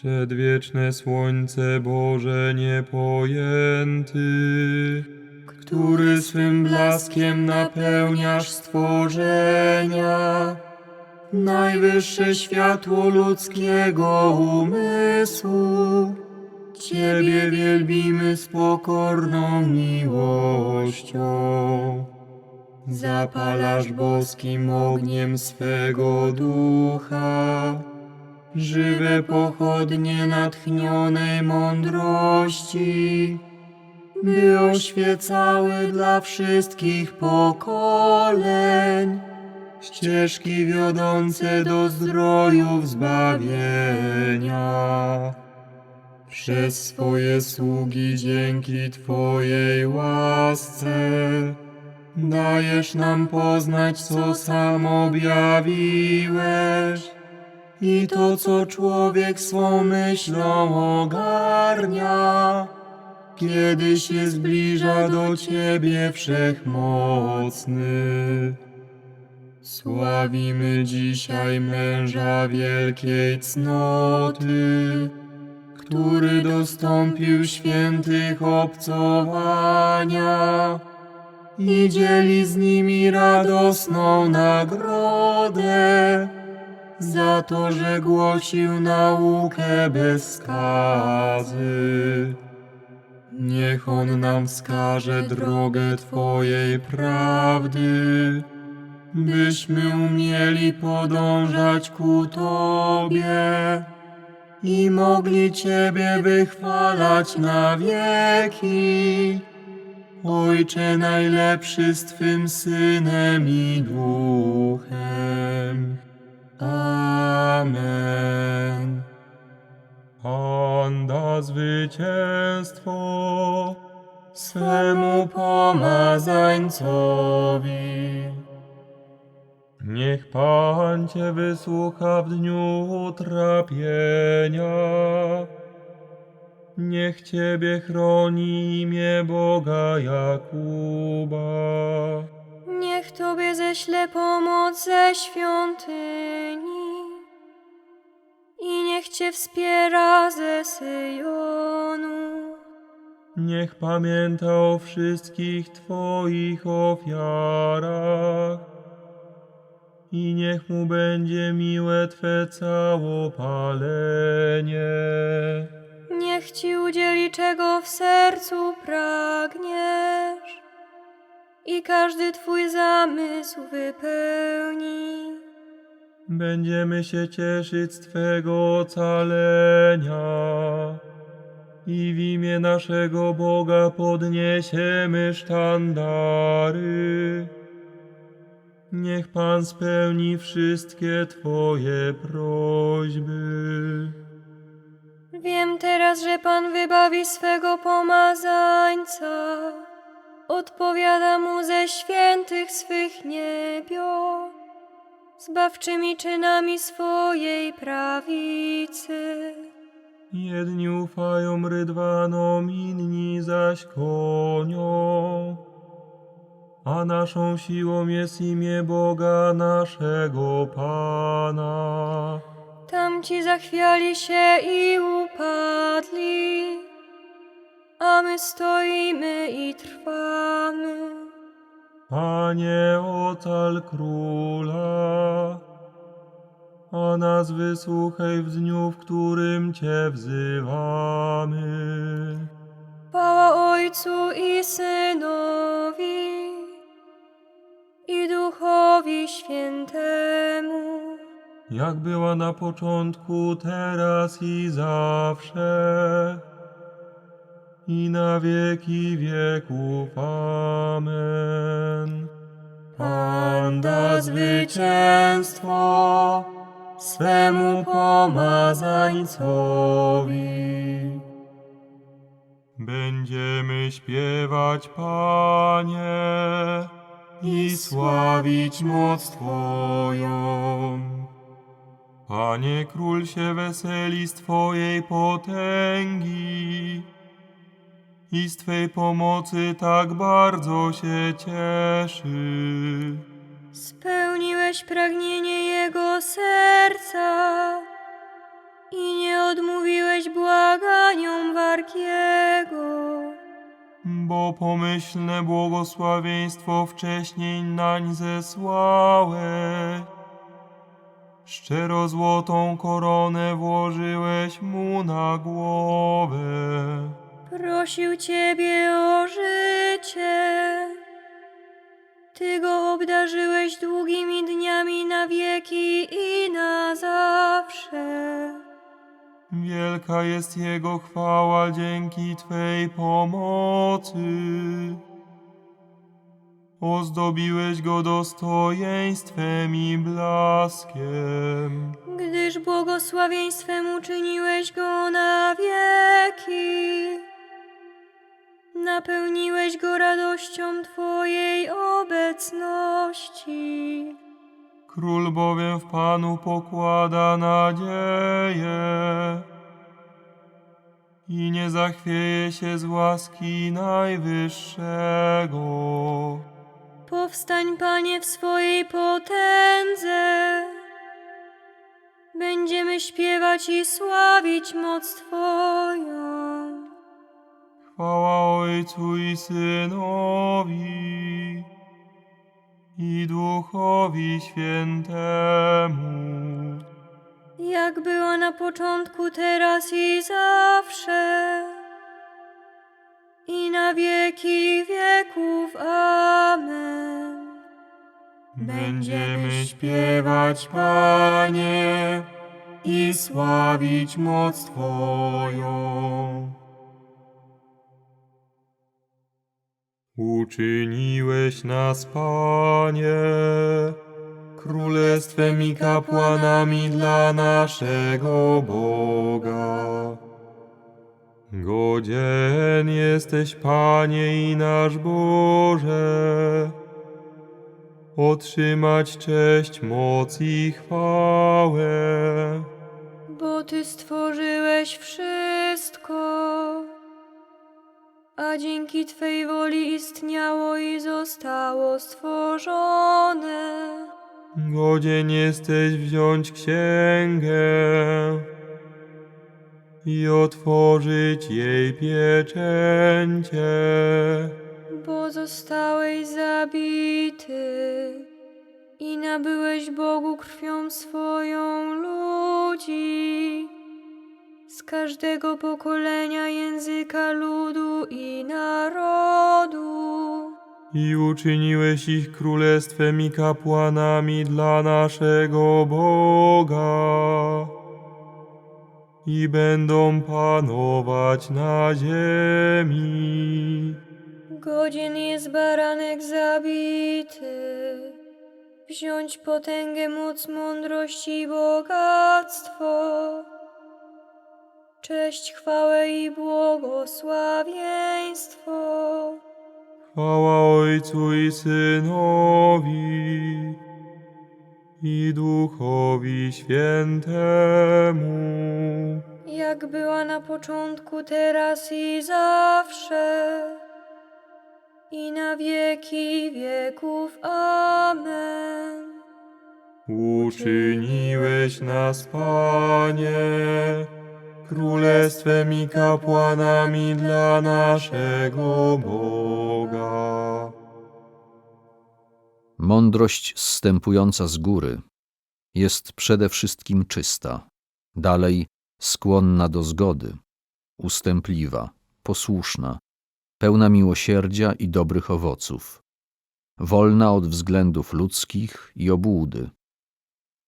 Przedwieczne słońce Boże niepojęty, który swym blaskiem napełniasz stworzenia, najwyższe światło ludzkiego umysłu. Ciebie wielbimy z pokorną miłością. Zapalasz boskim ogniem swego ducha, żywe pochodnie natchnionej mądrości, by oświecały dla wszystkich pokoleń ścieżki wiodące do zdrojów zbawienia. Przez swoje sługi dzięki Twojej łasce dajesz nam poznać, co sam objawiłeś i to, co człowiek swą myślą ogarnia, kiedy się zbliża do Ciebie Wszechmocny. Sławimy dzisiaj męża wielkiej cnoty, który dostąpił świętych obcowania i dzieli z nimi radosną nagrodę za to, że głosił naukę bez skazy. Niech on nam wskaże drogę Twojej prawdy, byśmy umieli podążać ku Tobie i mogli Ciebie wychwalać na wieki. Ojcze najlepszy z Twym Synem i Duchem. Amen. Pan da zwycięstwo swemu pomazańcowi. Niech Pan Cię wysłucha w dniu utrapienia. Niech Ciebie chroni imię Boga Jakuba. Niech Tobie ześle pomoc ze świątyni i niech Cię wspiera ze Syjonu. Niech pamięta o wszystkich Twoich ofiarach i niech mu będzie miłe Twe całopalenie. Niech Ci udzieli czego w sercu pragniesz i każdy Twój zamysł wypełni. Będziemy się cieszyć z Twego ocalenia i w imię naszego Boga podniesiemy sztandary. Niech Pan spełni wszystkie Twoje prośby. Wiem teraz, że Pan wybawi swego pomazańca, odpowiada mu ze świętych swych niebios, zbawczymi czynami swojej prawicy. Jedni ufają rydwanom, inni zaś koniom. A naszą siłą jest imię Boga naszego Pana. Tamci zachwiali się i upadli, a my stoimy i trwamy. Panie, ocal króla, a nas wysłuchaj w dniu, w którym Cię wzywamy. Chwała Ojcu i Synowi i Duchowi Świętemu. Jak była na początku, teraz i zawsze, i na wieki wieków. Amen. Pan da zwycięstwo swemu pomazańcowi. Będziemy śpiewać, Panie, i sławić moc Twoją. Panie, król się weseli z Twojej potęgi i z Twej pomocy tak bardzo się cieszy. Spełniłeś pragnienie jego serca i nie odmówiłeś błaganiom Wargiego. Bo pomyślne błogosławieństwo wcześniej nań zesłałeś. Szczero złotą koronę włożyłeś mu na głowę. Prosił Ciebie o życie. Ty go obdarzyłeś długimi dniami na wieki i na zawsze. Wielka jest Jego chwała dzięki Twej pomocy. Ozdobiłeś Go dostojeństwem i blaskiem. Gdyż błogosławieństwem uczyniłeś go na wieki. Napełniłeś go radością Twojej obecności. Król bowiem w Panu pokłada nadzieję i nie zachwieje się z łaski Najwyższego. Powstań, Panie, w swojej potędze. Będziemy śpiewać i sławić moc Twoją. Chwała Ojcu i Synowi i Duchowi Świętemu. Jak była na początku, teraz i zawsze. I na wieki wieków. Amen. Będziemy śpiewać, Panie, i sławić moc Twoją. Uczyniłeś nas, Panie, królestwem i kapłanami dla naszego Boga. Godzien jesteś, Panie i nasz Boże, otrzymać cześć, moc i chwałę. Bo Ty stworzyłeś wszystko, a dzięki Twej woli istniało i zostało stworzone. Godzien jesteś wziąć księgę i otworzyć jej pieczęcie. Bo zostałeś zabity i nabyłeś Bogu krwią swoją ludzi każdego pokolenia, języka, ludu i narodu. I uczyniłeś ich królestwem i kapłanami dla naszego Boga. I będą panować na ziemi. Godzien jest baranek zabity, wziąć potęgę, moc, mądrość i bogactwo, cześć, chwałę i błogosławieństwo. Chwała Ojcu i Synowi i Duchowi Świętemu. Jak była na początku, teraz i zawsze, i na wieki wieków. Amen. Uczyniłeś nas, Panie, królestwem i kapłanami dla naszego Boga. Mądrość zstępująca z góry jest przede wszystkim czysta, dalej skłonna do zgody, ustępliwa, posłuszna, pełna miłosierdzia i dobrych owoców, wolna od względów ludzkich i obłudy.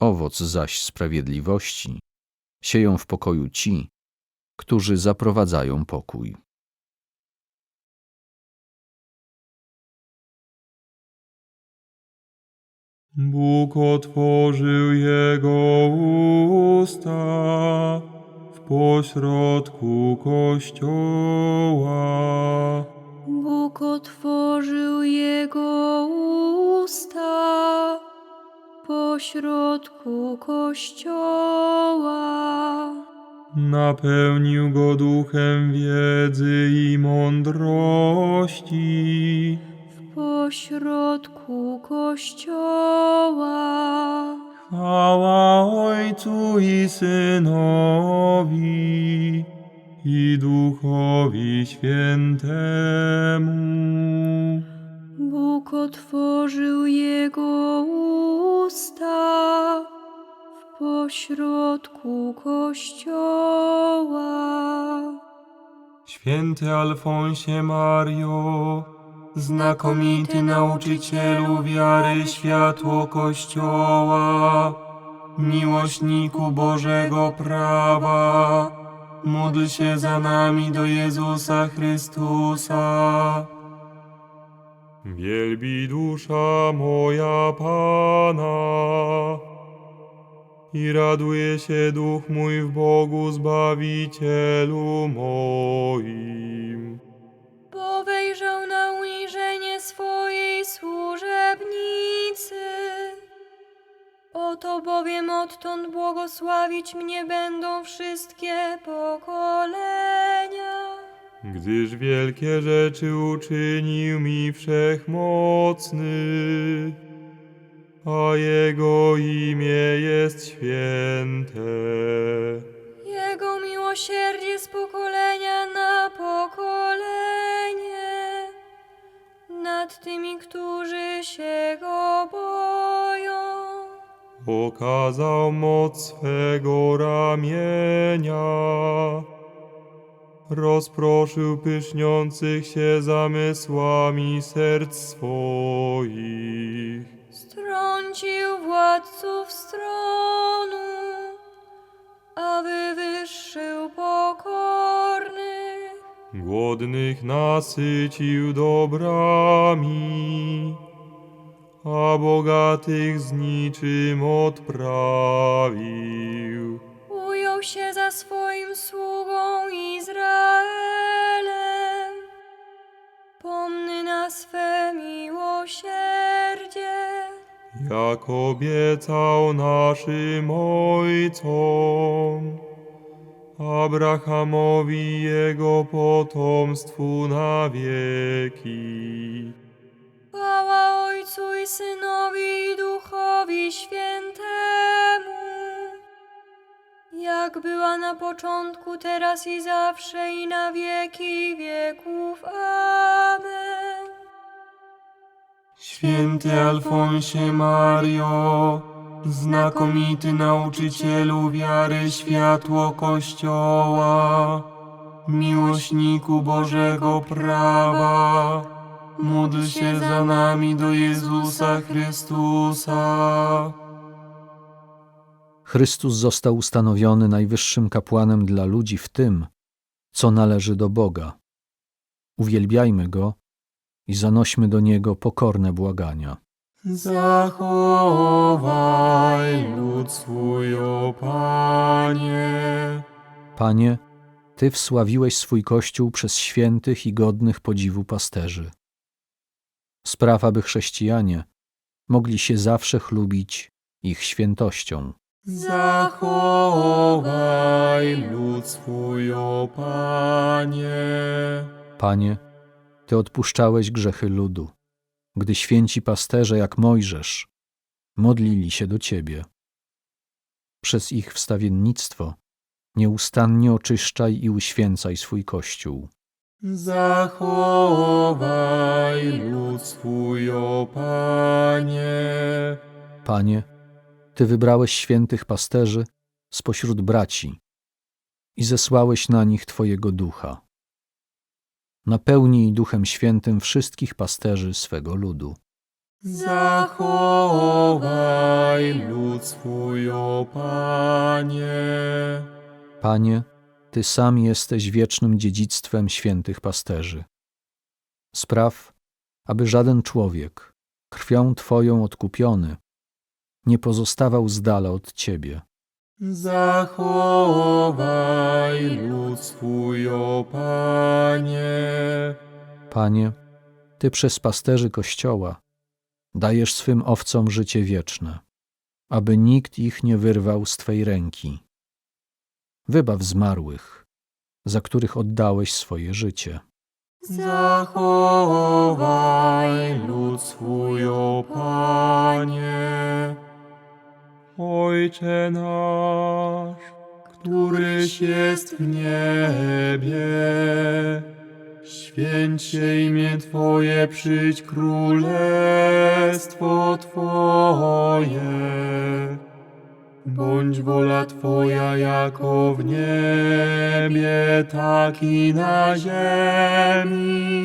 Owoc zaś sprawiedliwości sieją w pokoju ci, którzy zaprowadzają pokój. Bóg otworzył jego usta w pośrodku kościoła. Bóg otworzył jego usta pośrodku kościoła. Napełnił go duchem wiedzy i mądrości. W pośrodku kościoła. Chwała Ojcu i Synowi i Duchowi Świętemu. Bóg otworzył jego usta w pośrodku kościoła. Święty Alfonsie Mario, znakomity nauczycielu wiary, światło Kościoła, miłośniku Bożego prawa, módl się za nami do Jezusa Chrystusa. Wielbi dusza moja Pana i raduje się duch mój w Bogu Zbawicielu moim. Bo wejrzał na uniżenie swojej służebnicy. Oto bowiem odtąd błogosławić mnie będą wszystkie pokolenia. Gdyż wielkie rzeczy uczynił mi wszechmocny, a Jego imię jest święte. Jego miłosierdzie z pokolenia na pokolenie nad tymi, którzy się go boją. Okazał moc swego ramienia, rozproszył pyszniących się zamysłami serc swoich. Strącił władców stronu, a wywyższył pokornych. Głodnych nasycił dobrami, a bogatych z niczym odprawił. Ujął się za swoim sługą Jak obiecał naszym ojcom, Abrahamowi jego potomstwu na wieki. Chwała Ojcu i Synowi i Duchowi Świętemu. Jak była na początku, teraz i zawsze i na wieki wieków. Amen. Święty Alfonsie Mario, znakomity nauczycielu wiary, światło Kościoła, miłośniku Bożego prawa, módl się za nami do Jezusa Chrystusa. Chrystus został ustanowiony najwyższym kapłanem dla ludzi w tym, co należy do Boga. Uwielbiajmy Go i zanośmy do Niego pokorne błagania. Zachowaj lud swój, o Panie. Panie, Ty wsławiłeś swój Kościół przez świętych i godnych podziwu pasterzy. Spraw, aby chrześcijanie mogli się zawsze chlubić ich świętością. Zachowaj lud swój, o Panie. Panie, Ty odpuszczałeś grzechy ludu, gdy święci pasterze jak Mojżesz modlili się do Ciebie. Przez ich wstawiennictwo nieustannie oczyszczaj i uświęcaj swój Kościół. Zachowaj lud swój, o Panie. Panie, Ty wybrałeś świętych pasterzy spośród braci i zesłałeś na nich Twojego ducha. Napełnij duchem świętym wszystkich pasterzy swego ludu. Zachowaj lud swój, o Panie. Panie, Ty sam jesteś wiecznym dziedzictwem świętych pasterzy. Spraw, aby żaden człowiek, krwią Twoją odkupiony, nie pozostawał z dala od Ciebie. Zachowaj lud swój, o Panie. Panie, Ty przez pasterzy Kościoła dajesz swym owcom życie wieczne, aby nikt ich nie wyrwał z Twej ręki. Wybaw zmarłych, za których oddałeś swoje życie. Zachowaj lud swój, o Panie. Ojcze nasz, któryś jest w niebie, święć imię Twoje, przyjdź królestwo Twoje. Bądź wola Twoja jako w niebie, tak i na ziemi.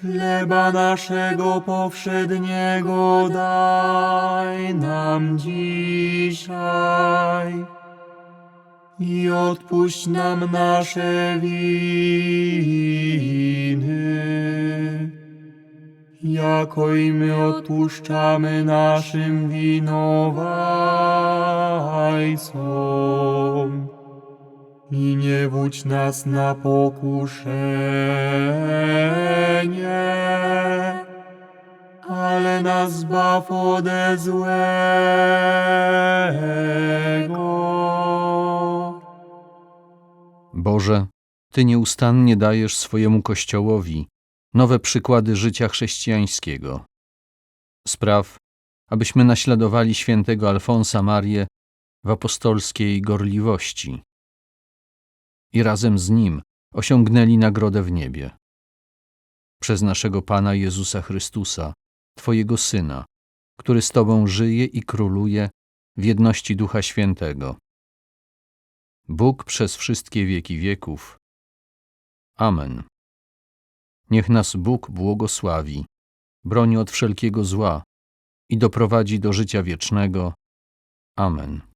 Chleba naszego powszedniego daj nam dzisiaj i odpuść nam nasze winy, jako i my odpuszczamy naszym winowajcom. I nie wódź nas na pokuszenie, zbaw ode złego. Boże, Ty nieustannie dajesz swojemu Kościołowi nowe przykłady życia chrześcijańskiego. Spraw, abyśmy naśladowali świętego Alfonsa Marię w apostolskiej gorliwości i razem z nim osiągnęli nagrodę w niebie. Przez naszego Pana Jezusa Chrystusa, Twojego Syna, który z Tobą żyje i króluje w jedności Ducha Świętego. Bóg przez wszystkie wieki wieków. Amen. Niech nas Bóg błogosławi, broni od wszelkiego zła i doprowadzi do życia wiecznego. Amen.